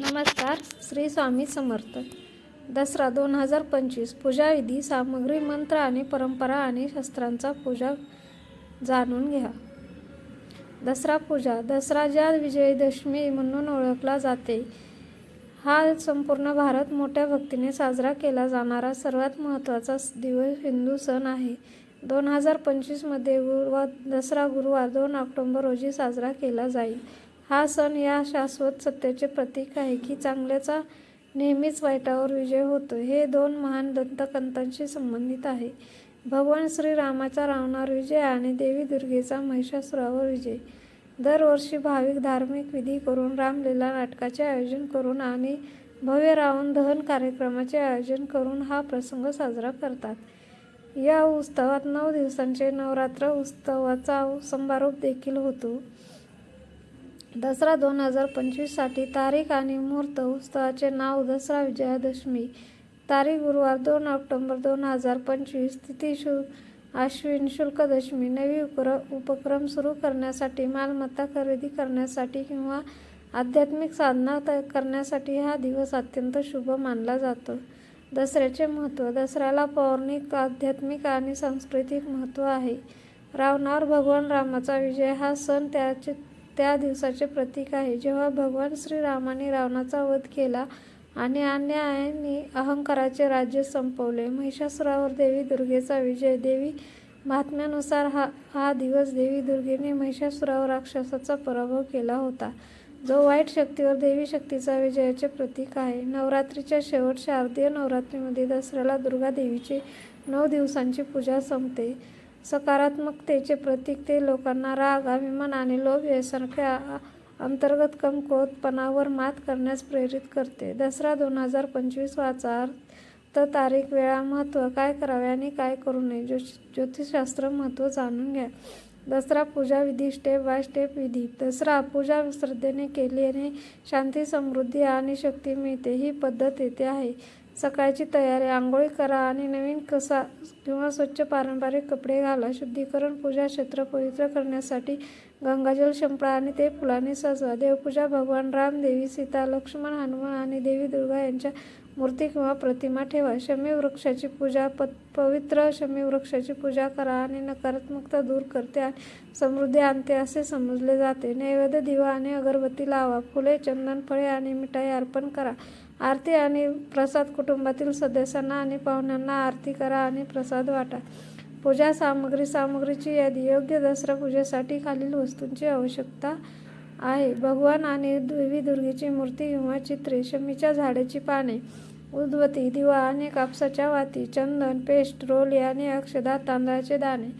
नमस्कार. श्री स्वामी समर्थ. दसरा दोन हजार पंचवीस. पूजाविधी सामग्री मंत्र आणि परंपरा आणि शस्त्रांचा पूजा जाणून घ्या. दसरा पूजा. दसरा ज्या विजयदशमी म्हणून ओळखला जाते हा संपूर्ण भारत मोठ्या भक्तीने साजरा केला जाणारा सर्वात महत्त्वाचा दिवस हिंदू सण आहे. दोन हजार पंचवीसमध्ये गुरुवार दसरा गुरुवार दोन ऑक्टोंबर रोजी साजरा केला जाईल. हा सण या शाश्वत सत्याचे प्रतीक आहे की चांगल्याचा नेहमीच वाईटावर विजय होतो हे दोन महान दंतकंतांशी संबंधित आहे. भगवान श्रीरामाचा रावणावर विजय आणि देवी दुर्गेचा महिषासुरावर विजय. दरवर्षी भाविक धार्मिक विधी करून रामलीला नाटकाचे आयोजन करून आणि भव्य रावण दहन कार्यक्रमाचे आयोजन करून हा प्रसंग साजरा करतात. या उत्सवात नऊ दिवसांचे नवरात्र उत्सवाचा समारोप देखील होतो. दसरा दोन हजार पंचवीससाठी तारीख आणि मुहूर्त उत्सवाचे नाव दसरा विजयादशमी. तारीख गुरुवार दोन ऑक्टोंबर दोन हजार पंचवीस. तिथी शु आश्विन शुल्कदशमी. नवी उपर उपक्रम सुरू करण्यासाठी मालमत्ता खरेदी करण्यासाठी किंवा आध्यात्मिक साधना त करण्यासाठी हा दिवस अत्यंत शुभ मानला जातो. दसऱ्याचे महत्त्व. दसऱ्याला पौराणिक आध्यात्मिक आणि सांस्कृतिक महत्त्व आहे. रावणावर भगवान रामाचा विजय हा सण त्याचे त्या दिवसाचे प्रतीक आहे. जेव्हा भगवान श्रीरामाने रावणाचा वध केला आणि अन्यायाने अहंकाराचे राज्य संपवले महिषासुरावर देवी दुर्गेचा विजय देवी महात्म्यानुसार हा हा दिवस देवी दुर्गेने महिषासुरावर राक्षसाचा पराभव केला होता. जो वाईट शक्तीवर देवी शक्तीचा विजयाचे प्रतीक आहे. नवरात्रीच्या शेवट शारदीय नवरात्रीमध्ये दसऱ्याला दुर्गा देवीची नऊ दिवसांची पूजा संपते. सकारात्मकतेचे प्रतीक ते लोकांना राग अभिमान आणि लोभ यासारख्या अंतर्गत कमकुवतपणावर मात करण्यास प्रेरित करते. दसरा दोन हजार पंचवीस वाचा अर्थ तारीख वेळा महत्त्व काय करावे आणि काय करू नये ज्यो ज्योतिषशास्त्र महत्त्व जाणून घ्या. दसरा पूजा विधी स्टेप बाय स्टेप विधी. दसरा पूजा श्रद्धेने केल्याने शांती समृद्धी आणि शक्ती मिळते ही पद्धत येथे आहे. सकाळची तयारी आंघोळी करा आणि नवीन कसा किंवा स्वच्छ पारंपरिक कपडे घाला. शुद्धीकरण पूजा क्षेत्र पवित्र करण्यासाठी गंगाजल शंपळा आणि ते फुलांनी सजवा. देवपूजा भगवान राम देवी सीता लक्ष्मण हनुमान आणि देवी दुर्गा यांच्या मूर्ती किंवा प्रतिमा ठेवा. शमी वृक्षाची पूजा प पवित्र शमी वृक्षाची पूजा करा आणि नकारात्मकता दूर करते आणि समृद्धी आणते असे समजले जाते. नैवेद्य दिवा आणि अगरबत्ती लावा. फुले चंदन फळे आणि मिठाई अर्पण करा. आरती आणि प्रसाद कुटुंबातील सदस्यांना आणि पाहुण्यांना आरती करा आणि प्रसाद वाटा. पूजा सामग्री सामग्रीची यादी. योग्य दसरा पूजेसाठी खालील वस्तूंची आवश्यकता आहे भगवान आणि देवी दुर्गेची मूर्ती किंवा चित्रे शमीच्या झाडाची पाने उद्वती दिवा आणि कापसाच्या वाती चंदन पेस्ट रोली आणि अक्षदा तांदळाचे दाणे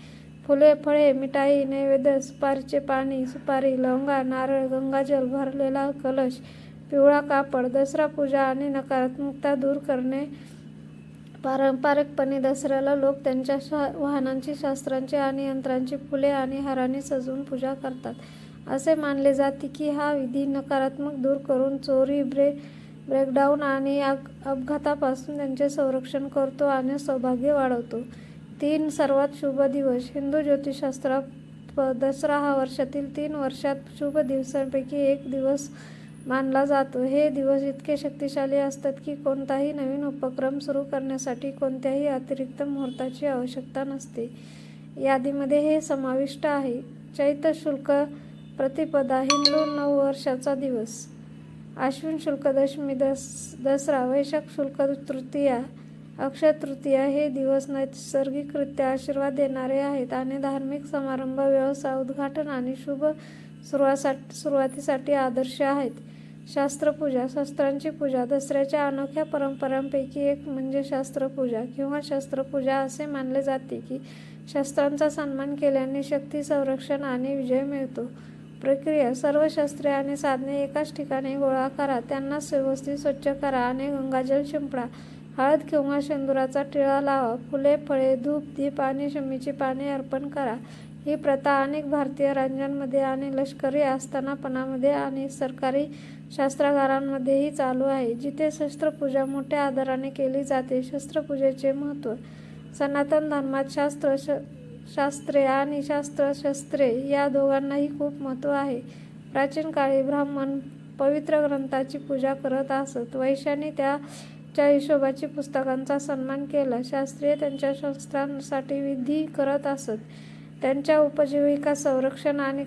फुले फळे मिठाई नैवेद्य सुपारीचे पाणी सुपारी लवंगा नारळ गंगाजल भरलेला कलश पिवळा कापड दसरा पूजा आणि नकारात्मकता दूर करणे पारंपरिकपणे दसऱ्याला लोक त्यांच्या शा वाहनांची शास्त्रांची आणि यंत्रांची फुले आणि हारांनी सजवून पूजा करतात. असे मानले जाते की हा विधी नकारात्मक दूर करून चोरी ब्रे ब्रेकडाऊन आणि अपघातापासून त्यांचे संरक्षण करतो आणि सौभाग्य वाढवतो. तीन सर्वात शुभ दिवस. हिंदू ज्योतिषशास्त्रात दसरा हा वर्षातील तीन वर्षात शुभ दिवसांपैकी एक दिवस मानला जातो. हे दिवस इतके शक्तिशाली असतात की कोणताही नवीन उपक्रम सुरू करण्यासाठी कोणत्याही अतिरिक्त मुहूर्ताची आवश्यकता नसते. यादीमध्ये हे समाविष्ट आहे. चैत्र शुल्क प्रतिपदा हिंदू नऊ वर्षाचा दिवस. आश्विन शुल्क दशमी दस दसरा वैशाख शुल्क तृतीया अक्षय तृतीया हे दिवस नैसर्गिकरित्या आशीर्वाद देणारे आहेत आणि धार्मिक समारंभ व्यवसाय उद्घाटन आणि शुभ सुरुवासाठी सुरुवातीसाठी आदर्श आहेत. शास्त्रपूजा शस्त्रांची पूजा दसऱ्याच्या अनोख्या परंपरांपैकी एक म्हणजे शास्त्रपूजा किंवा शस्त्रपूजा असे मानले जाते की शस्त्रांचा सन्मान केल्याने शक्ती संरक्षण आणि विजय मिळतो. प्रक्रिया सर्व शस्त्रे आणि साधने एकाच ठिकाणी गोळा करा. त्यांना व्यवस्थित स्वच्छ करा आणि गंगाजल शिंपडा. हळद किंवा शेंदुराचा टिळा लावा. फुले फळे धूप दीप आणि शमीची पाने अर्पण करा. ही प्रथा अनेक भारतीय राज्यांमध्ये आणि लष्करी आस्थानापणामध्ये आणि सरकारी शास्त्रागारांमध्येही चालू आहे जिथे शस्त्रपूजा मोठ्या आदराने केली जाते. शस्त्रपूजेचे महत्त्व सनातन धर्मात शास्त्र श शास्त्रे आणि शास्त्र शस्त्रे या दोघांनाही खूप महत्त्व आहे. प्राचीन काळी ब्राह्मण पवित्र ग्रंथाची पूजा करत असत. वैश्याने त्याच्या हिशोबाची पुस्तकांचा सन्मान केला. शास्त्रीय त्यांच्या शस्त्रांसाठी विधी करत असत. त्यांच्या उपजीविका संरक्षण आणि